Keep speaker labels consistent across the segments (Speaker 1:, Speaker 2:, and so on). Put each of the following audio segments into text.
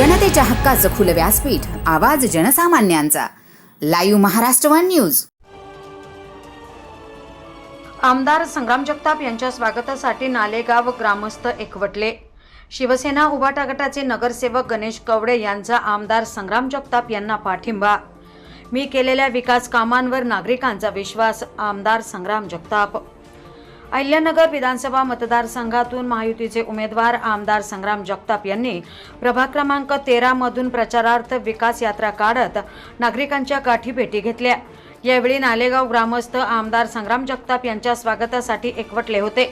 Speaker 1: जनतेच्या हक्काचं खुलं व्यासपीठ आवाज जनसामान्यांचा. Live Maharashtra one news.
Speaker 2: आमदार संग्राम जगताप यांच्या स्वागतासाठी नालेगाव ग्रामस्थ एकवटले. शिवसेना उभाटा गटाचे नगरसेवक गणेश कवडे यांचा आमदार संग्राम जगताप यांना पाठिंबा. मी केलेल्या विकास कामांवर नागरिकांचा विश्वास आमदार संग्राम जगताप. अहिल्यानगर विधानसभा मतदारसंघातून महायुतीचे उमेदवार आमदार संग्राम जगताप यांनी प्रभाग क्रमांक तेरामधून प्रचारार्थ विकास यात्रा काढत नागरिकांच्या गाठीभेटी घेतल्या. यावेळी नालेगाव ग्रामस्थ आमदार संग्राम जगताप यांच्या स्वागतासाठी एकवटले होते.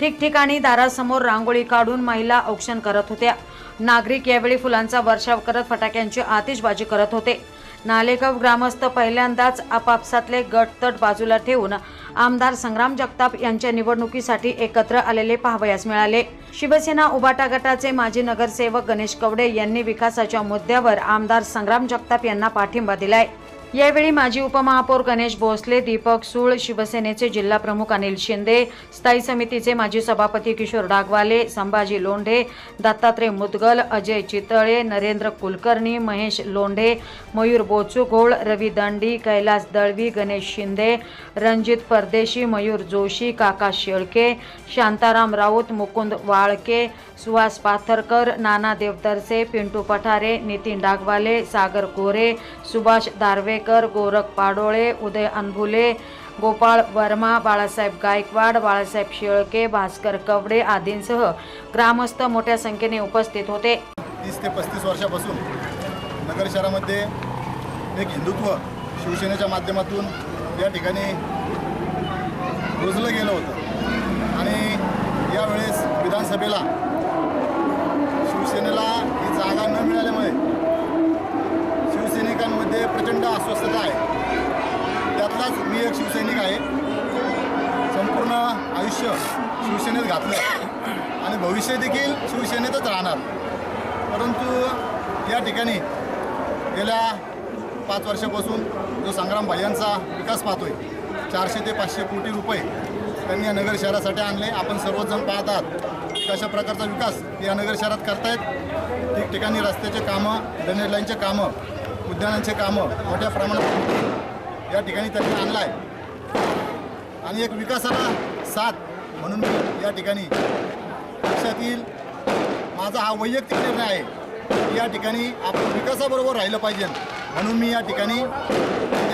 Speaker 2: ठिकठिकाणी दारासमोर रांगोळी काढून महिला औक्षण करत होत्या. नागरिक यावेळी फुलांचा वर्षाव करत फटाक्यांची आतिषबाजी करत होते. नालेगाव ग्रामस्थ पहिल्यांदाच आपापसातले गटतट बाजूला ठेवून आमदार संग्राम जगताप यांच्या निवडणुकीसाठी एकत्र आलेले पाहावयास मिळाले. शिवसेना उबाटा गटाचे माजी नगरसेवक गणेश कवडे यांनी विकासाच्या मुद्द्यावर आमदार संग्राम जगताप यांना पाठिंबा दिलाय. यावेळी माजी उपमहापौर गणेश भोसले दीपक सूळ शिवसेनेचे जिल्हा प्रमुख अनिल शिंदे स्थायी समितीचे माजी सभापती किशोर डागवाले संभाजी लोंढे दत्तात्रय मुदगल अजय चितळे नरेंद्र कुलकर्णी महेश लोंढे मयूर बोचुघोळ रवी दंडी कैलास दळवी गणेश शिंदे रणजित परदेशी मयूर जोशी काका शेळके शांताराम राऊत मुकुंद वाळके सुहास पाथरकर नाना देवतरसे पिंटू पठारे नितीन डागवाले सागर कोरे सुभाष दारवेकर गोरख पाडोळे उदय अनभुले गोपाळ वर्मा बाळासाहेब गायकवाड बाळासाहेब शेळके भास्कर कवडे आदींसह ग्रामस्थ मोठ्या संख्येने उपस्थित होते.
Speaker 3: तीस ते पस्तीस वर्षापासून नगर शहरामध्ये एक हिंदुत्व शिवसेनेच्या माध्यमातून या ठिकाणी रुजलं गेलं होतं. आणि यावेळेस विधानसभेला अस्वस्थता आहे त्यातलाच मी एक शिवसैनिक आहे. संपूर्ण आयुष्य शिवसेनेत घातलं आणि भविष्य देखील शिवसेनेतच राहणार. परंतु या ठिकाणी गेल्या पाच वर्षापासून जो संग्राम भाईयांचा विकास पाहतोय चारशे ते पाचशे कोटी रुपये त्यांनी या नगर शहरासाठी आणले. आपण सर्वजण पाहतात कशा प्रकारचा विकास या नगर शहरात करतायत. ठिकठिकाणी रस्त्याचे कामं ड्रेनेज लाईनचे कामं उद्यानांचे कामं मोठ्या प्रमाणात या ठिकाणी त्यांनी आणलं आहे आणि एक विकासाला साथ म्हणून मी या ठिकाणी पक्षात येईल. माझा हा वैयक्तिक निर्णय आहे की या ठिकाणी आपण विकासाबरोबर राहिलं पाहिजे म्हणून मी या ठिकाणी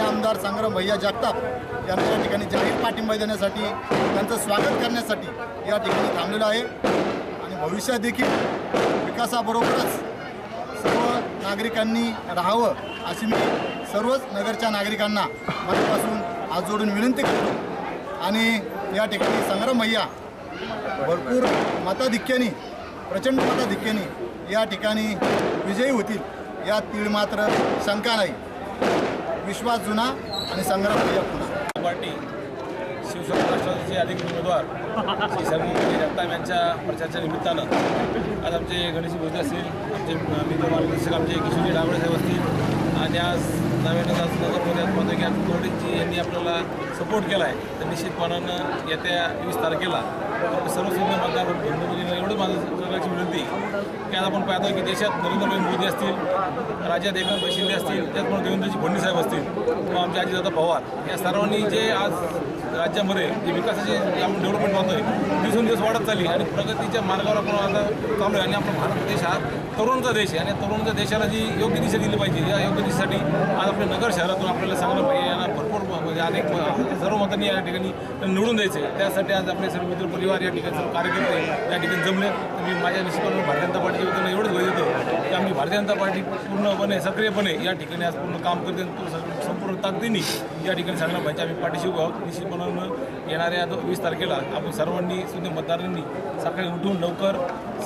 Speaker 3: आमदार संग्राम भैया जगताप यांना या ठिकाणी जाहीर पाठिंबा देण्यासाठी त्यांचं स्वागत करण्यासाठी या ठिकाणी थांबलेलो आहे. आणि भविष्यात देखील विकासाबरोबरच नागरिकांनी राहावं अशी मी सर्वच नगरच्या नागरिकांना मनापासून हात जोडून विनंती करतो. आणि या ठिकाणी संग्राम भैया भरपूर मताधिक्याने प्रचंड मताधिक्याने या ठिकाणी विजयी होतील यात तीळ मात्र शंका नाही. विश्वास जुना आणि संग्राम भैया पुन्हा.
Speaker 4: पार्टी. शिवसेना राष्ट्रवादीचे अधिकृत उमेदवार श्री सर्वमंत्री जगताप यांच्या प्रचाराच्या निमित्तानं आज आमचे गणेश भोसले असतील आमचे मित्र मार्गदर्शक आमचे किशोरी डांबळे साहेब असतील आणि आज नव्यानं आज नगरमध्ये आज की कोरडेजी यांनी आपल्याला सपोर्ट केला आहे तर निश्चितपणानं येत्या वीस तारखेला सर्व सैन्य मतदार एवढं माझं सगळ्याची विनंती की आज आपण पाहतो की देशात नरेंद्रभाई मोदी असतील राज्यात एकनाथभाई शिंदे असतील त्याचप्रमाणे देवेंद्रजी फडणवीस साहेब असतील किंवा आमचे आजीदादा पवार या सर्वांनी जे आज राज्यामध्ये जे विकासाचे आपण डेव्हलपमेंट दिवसून दिवसेंदिवस वाढत चालली आणि प्रगतीच्या मार्गावर आपण आता चालू आहे. आणि आपला भारत देश हा तरुणचा देश आहे आणि तरुणच्या देशाला जी योग्य दिशा दिली पाहिजे या योग्य दिशेसाठी आज आपल्या नगर शहरातून आपल्याला सांगणं पाहिजे यांना म्हणजे अनेक सर्व मतांनी या ठिकाणी निवडून द्यायचे. त्यासाठी आज आपले सर्व मित्र परिवार या ठिकाणी सर्व कार्यकर्ते या ठिकाणी जमले. तर मी माझ्या निश्चितपणे भारतीय जनता पार्टीच्या वतीनं एवढंच वय होतो की आम्ही भारतीय जनता पार्टी पूर्णपणे सक्रियपणे या ठिकाणी आज पूर्ण काम करते आणि पूर्ण- संपूर्ण ताकदीने या ठिकाणी सांगणं पाहिजे. आम्ही पाठीशी उभा आहोत. निश्चितपणानं येणाऱ्या वीस तारखेला आपण सर्वांनी सुद्धा मतदारांनी सकाळी उठून लवकर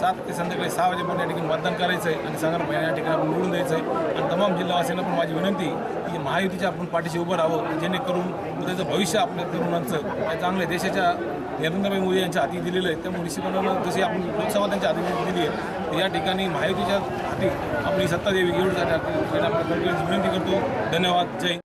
Speaker 4: सात ते संध्याकाळी सहा वाजेपर्यंत या ठिकाणी मतदान करायचं आहे आणि सांगायला पाहिजे या ठिकाणी आपण निवडून द्यायचं आहे. आणि तमाम जिल्हावासियांना पण माझी विनंती की महायुतीच्या आपण पाठीशी उभं राहावं. जेणेकरून उद्याचं भविष्य आपल्या तरुणांचं या चांगल्या देशाच्या नरेंद्रभाई मोदी यांच्या हाती दिलेलं आहे त्यामुळे निश्चितपणानं जशी आपण लोकसभा त्यांच्या हाती दिली आहे तर या ठिकाणी महायुतीच्या हाती आपली सत्ता द्यावी एवढं आपण विनंती करतो. धन्यवाद. जय